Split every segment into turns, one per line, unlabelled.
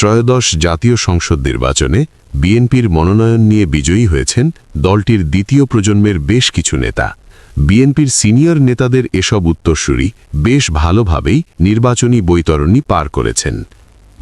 ত্রয়োদশ জাতীয় সংসদ নির্বাচনে বিএনপির মনোনয়ন নিয়ে বিজয়ী হয়েছেন দলটির দ্বিতীয় প্রজন্মের বেশ কিছু নেতা। বিএনপির সিনিয়র নেতাদের এসব উত্তরসূরি বেশ ভালোভাবেই নির্বাচনী বৈতরণী পার করেছেন।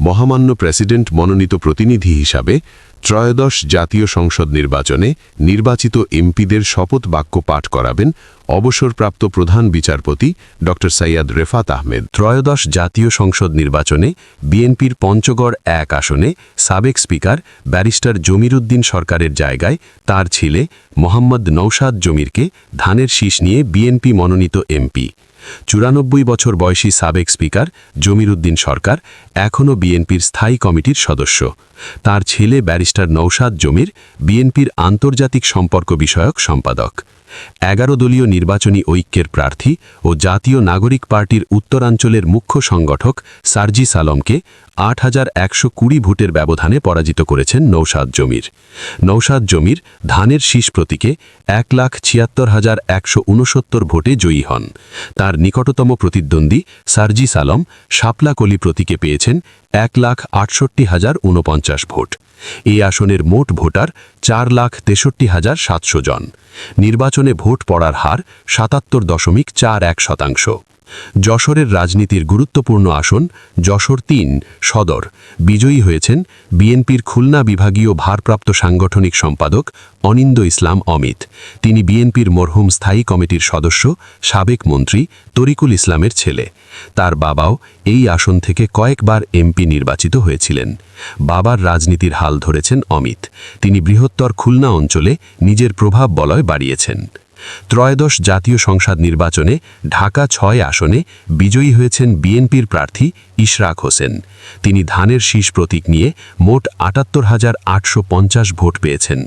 মহামান্য প্রেসিডেন্ট মনোনীত প্রতিনিধি হিসাবে ত্রয়োদশ জাতীয় সংসদ নির্বাচনে নির্বাচিত এমপিদের শপথ বাক্য পাঠ করাবেন অবসরপ্রাপ্ত প্রধান বিচারপতি ড. সৈয়দ রেফাত আহমেদ। ত্রয়োদশ জাতীয় সংসদ নির্বাচনে বিএনপির পঞ্চগড় এক আসনে সাবেক স্পিকার ব্যারিস্টার জমিরুদ্দিন সরকারের জায়গায় তার ছেলে মোহাম্মদ নৌসাদ জমিরকে ধানের শীষ নিয়ে বিএনপি মনোনীত এমপি। চুরানব্বই বছর বয়সী সাবেক স্পিকার জমির উদ্দিন সরকার এখনও বিএনপির স্থায়ী কমিটির সদস্য। তার ছেলে ব্যারিস্টার নৌসাদ জমির বিএনপির আন্তর্জাতিক সম্পর্ক বিষয়ক সম্পাদক। এগারো দলীয় নির্বাচনী ঐক্যের প্রার্থী ও জাতীয় নাগরিক পার্টির উত্তরাঞ্চলের মুখ্য সংগঠক সার্জি সালমকে আট হাজার একশো কুড়ি ভোটের ব্যবধানে পরাজিত করেছেন নৌসাদ জমির। নৌসাদ জমির ধানের শীষ প্রতীকে এক লাখ ছিয়াত্তর হাজার একশো উনসত্তর ভোটে জয়ী হন। তার নিকটতম প্রতিদ্বন্দ্বী সার্জি সালম শাপলাকলি প্রতীকে পেয়েছেন এক লাখ আটষট্টি হাজার উনপঞ্চাশ ভোট। এই আসনের মোট ভোটার চার লাখ তেষট্টি হাজার সাতশো জন। নির্বাচনে ভোট পড়ার হার সাতাত্তর দশমিক চার এক শতাংশ। যশোরের রাজনীতির গুরুত্বপূর্ণ আসন যশোর তিন, সদর। বিজয়ী হয়েছেন বিএনপির খুলনা বিভাগীয় ভারপ্রাপ্ত সাংগঠনিক সম্পাদক অনিন্দ ইসলাম অমিত। তিনি বিএনপির মরহুম স্থায়ী কমিটির সদস্য, সাবেক মন্ত্রী তরিকুল ইসলামের ছেলে। তার বাবাও এই আসন থেকে কয়েকবার এমপি নির্বাচিত হয়েছিলেন। বাবার রাজনীতির হাল ধরেছেন অমিত। তিনি বৃহত্তর খুলনা অঞ্চলে নিজের প্রভাব বলয় বাড়িয়েছেন। ত্রয়োদশ জাতীয় সংসদ নির্বাচনে ঢাকা ছয় আসনে বিজয়ী হয়েছেন বিএনপির প্রার্থী ইশরাক হোসেন। তিনি ধানের শীষ প্রতীক নিয়ে মোট আটাত্তর হাজার আটশো পঞ্চাশ ভোট পেয়েছেন।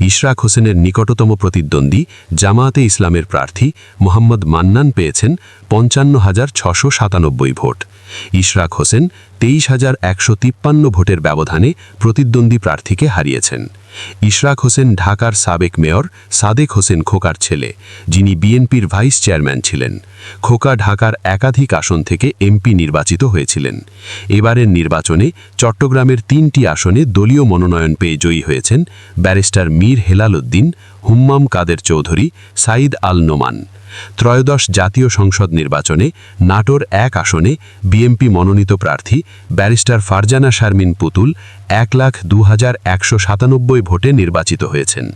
ইশরাক হোসেনের নিকটতম প্রতিদ্বন্দ্বী জামায়াতে ইসলামের প্রার্থী মোহাম্মদ মান্নান পেয়েছেন পঞ্চান্ন হাজার ছশো সাতানব্বই ভোট। ইশরাক হোসেন তেইশ হাজার একশো তিপ্পান্ন ভোটের ব্যবধানে প্রতিদ্বন্দ্বী প্রার্থীকে হারিয়েছেন। ইশরাক হোসেন ঢাকার সাবেক মেয়র সাদেক হোসেন খোকার ছেলে, যিনি বিএনপির ভাইস চেয়ারম্যান ছিলেন। খোকা ঢাকার একাধিক আসন থেকে এমপি নির্বাচিত হয়েছিলেন এবারের নির্বাচনে চট্টগ্রামের তিনটি আসনে দলীয় মনোনয়ন পেয়ে জয়ী হয়েছেন ব্যারিস্টার মীর হেলাল উদ্দিন, হুম্মাম কাদের চৌধুরী সাইদ আল নোমান। ত্রয়োদশ জাতীয় সংসদ নির্বাচনে নাটোর এক আসনে বিএমপি মনোনীত প্রার্থী ব্যারিস্টার ফারজানা শারমিন পুতুল এক লাখ দু হাজার একশো সাতানব্বই ভোটে নির্বাচিত হয়েছেন।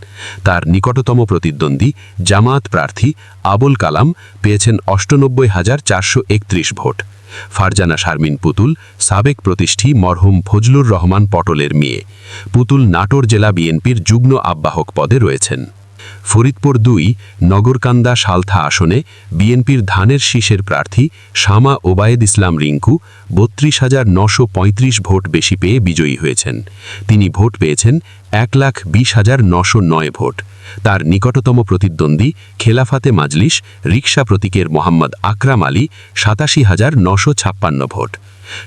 তার নিকটতম প্রতিদ্বন্দ্বী জামাত প্রার্থী আবুল কালাম পেয়েছেন অষ্টানব্বই হাজার চারশো একত্রিশ ভোট। ফারজানা শারমিন পুতুল সাবেক প্রতিষ্ঠী মরহুম ফজলুর রহমান পটলের মেয়ে। পুতুল নাটোর জেলা বিএনপির যুগ্ম আহ্বায়ক পদে রয়েছেন। ফরিদপুর দুই, নগরকান্দা সালথা আসনে বিএনপির ধানের শীষের প্রার্থী শামা ওবায়েদ ইসলাম রিঙ্কু বত্রিশ হাজার নশো ভোট বেশি পেয়ে বিজয়ী হয়েছেন। তিনি ভোট পেয়েছেন এক লাখ বিশ হাজার নশো নয় ভোট। তার নিকটতম প্রতিদ্বন্দ্বী খেলাফাতে মাজলিস রিকশা প্রতীকের মোহাম্মদ আকরাম আলী সাতাশি হাজার নশো ছাপ্পান্ন ভোট।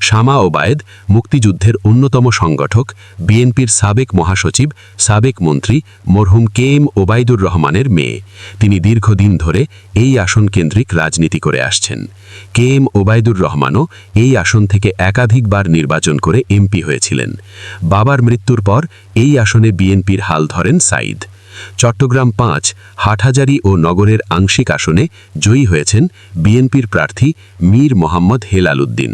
শামা ওবায়েদ মুক্তিযুদ্ধের অন্যতম সংগঠক, বিএনপির সাবেক মহাসচিব, সাবেক মন্ত্রী মরহুম কে এম ওবায়দুর রহমানের মেয়ে। তিনি দীর্ঘদিন ধরে এই আসন কেন্দ্রিক রাজনীতি করে আসছেন। কে এম ওবায়দুর রহমানও এই আসন থেকে একাধিকবার নির্বাচন করে এমপি হয়েছিলেন। বাবার মৃত্যুর পর এই আসনে বিএনপির হাল ধরেন সাইদ চট্টগ্রাম পাঁচ, হাটহাজারি ও নগরের আংশিক আসনে জয়ী হয়েছেন বিএনপির প্রার্থী মীর মোহাম্মদ হেলাল উদ্দিন।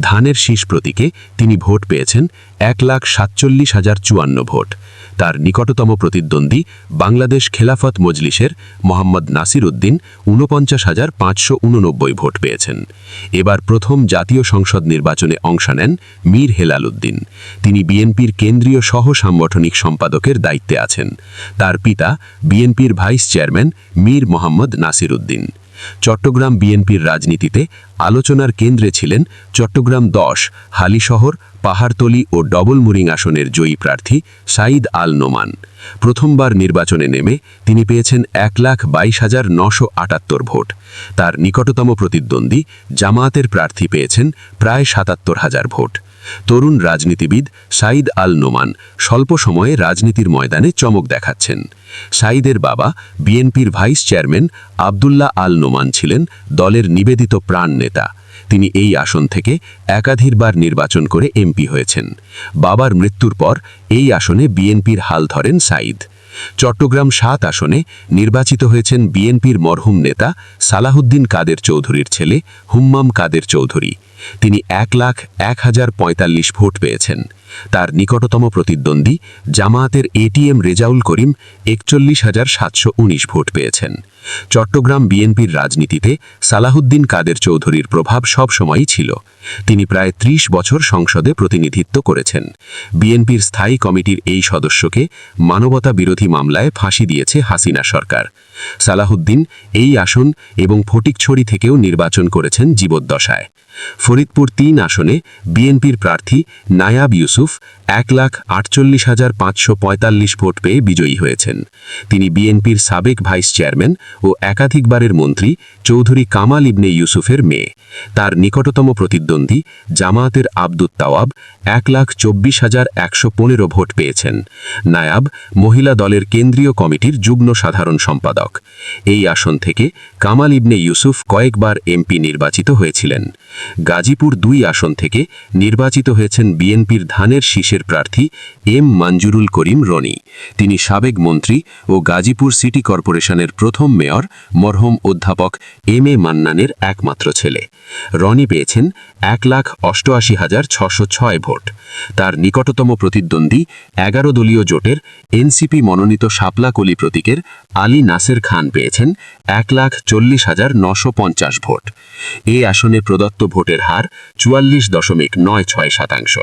ধানের শীষ প্রতীকে তিনি ভোট পেয়েছেন এক লাখ সাতচল্লিশ হাজার চুয়ান্ন ভোট। তার নিকটতম প্রতিদ্বন্দ্বী বাংলাদেশ খেলাফত মজলিসের মোহাম্মদ নাসির উদ্দিন ঊনপঞ্চাশ হাজার পাঁচশো উননব্বই ভোট পেয়েছেন। এবার প্রথম জাতীয় সংসদ নির্বাচনে অংশ নেন মীর হেলাল উদ্দিন। তিনি বিএনপির কেন্দ্রীয় সহ সাংগঠনিক সম্পাদকের দায়িত্বে আছেন। তার পিতা বিএনপির ভাইস চেয়ারম্যান মীর মোহাম্মদ নাসির উদ্দিন। চট্টগ্রাম বিএনপির রাজনীতিতে আলোচনার কেন্দ্রে ছিলেন চট্টগ্রাম দশ, হালিশহর, পাহাড়তলি ও ডবল মুরিং আসনের জয়ী প্রার্থী সাঈদ আল নোমান। প্রথমবার নির্বাচনে নেমে তিনি পেয়েছেন এক লাখ বাইশ হাজার নশো আটাত্তর ভোট। তার নিকটতম প্রতিদ্বন্দ্বী জামায়াতের প্রার্থী পেয়েছেন প্রায় সাতাত্তর হাজার ভোট। তরুণ রাজনীতিবিদ সাইদ আল নোমান স্বল্প সময়ে রাজনীতির ময়দানে চমক দেখাচ্ছেন। সাইদের বাবা বিএনপির ভাইস চেয়ারম্যান আবদুল্লাহ আল নোমান ছিলেন দলের নিবেদিত প্রাণ নেতা।
তিনি এই আসন থেকে একাধিকবার নির্বাচন করে এমপি হয়েছেন। বাবার মৃত্যুর পর এই আসনে বিএনপির হাল ধরেন সাইদ। চট্টগ্রাম সাত আসনে নির্বাচিত হয়েছেন বিএনপির মরহুম নেতা সালাহুদ্দিন কাদের চৌধুরীর ছেলে হুম্মাম কাদের চৌধুরী। তিনি এক লাখ এক হাজার পঁয়তাল্লিশ ভোট পেয়েছেন। তার নিকটতম প্রতিদ্বন্দ্বী জামায়াতের এটিএম রেজাউল করিম একচল্লিশ হাজার সাতশো উনিশ ভোট পেয়েছেন। চট্টগ্রাম বিএনপির রাজনীতিতে সালাহুদ্দিন কাদের চৌধুরীর প্রভাব সবসময়ই ছিল। তিনি প্রায় ত্রিশ বছর সংসদে প্রতিনিধিত্ব করেছেন। বিএনপির স্থায়ী কমিটির এই সদস্যকে মানবতা বিরোধী মামলায় ফাঁসি দিয়েছে হাসিনা সরকার। সালাহুদ্দিন এই আসন এবং ফটিকছড়ি থেকেও নির্বাচন করেছেন জীবদ্দশায়। ফরিদপুর তিন আসনে বিএনপির প্রার্থী নায়াব ইউসুফ এক লাখ আটচল্লিশ হাজার পাঁচশো পঁয়তাল্লিশ ভোট পেয়ে বিজয়ী হয়েছেন। তিনি বিএনপির সাবেক ভাইস চেয়ারম্যান ও একাধিকবারের মন্ত্রী চৌধুরী কামাল ইবনে ইউসুফের মেয়ে। তার নিকটতম প্রতিদ্বন্দ্বী জামায়াতের আব্দুত তাওয়াব এক লাখ চব্বিশ হাজার একশো পনেরো ভোট পেয়েছেন। নায়াব মহিলা দলের কেন্দ্রীয় কমিটির যুগ্ম সাধারণ সম্পাদক। এই আসন থেকে কামাল ইবনে ইউসুফ কয়েকবার এমপি নির্বাচিত হয়েছিলেন। গাজীপুর দুই আসন থেকে নির্বাচিত হয়েছেন বিএনপির ধানের শীষের প্রার্থী এম মঞ্জুরুল করিম রনি। তিনি সাবেক মন্ত্রী ও গাজীপুর সিটি কর্পোরেশনের প্রথম মেয়র, মরহুম অধ্যাপক এম এ মান্নানের একমাত্র ছেলে। রনি পেয়েছেন এক লাখ অষ্টআশি হাজার ছশো ছয় ভোট। তার নিকটতম প্রতিদ্বন্দ্বী এগারো দলীয় জোটের এনসিপি মনোনীত শাপলা কলি প্রতীকের আলী নাসের খান পেয়েছেন এক লাখ চল্লিশ হাজার নশো পঞ্চাশ ভোট। এ আসনে প্রদত্ত ভোটের হার চুয়াল্লিশ দশমিক নয় ছয় শতাংশ।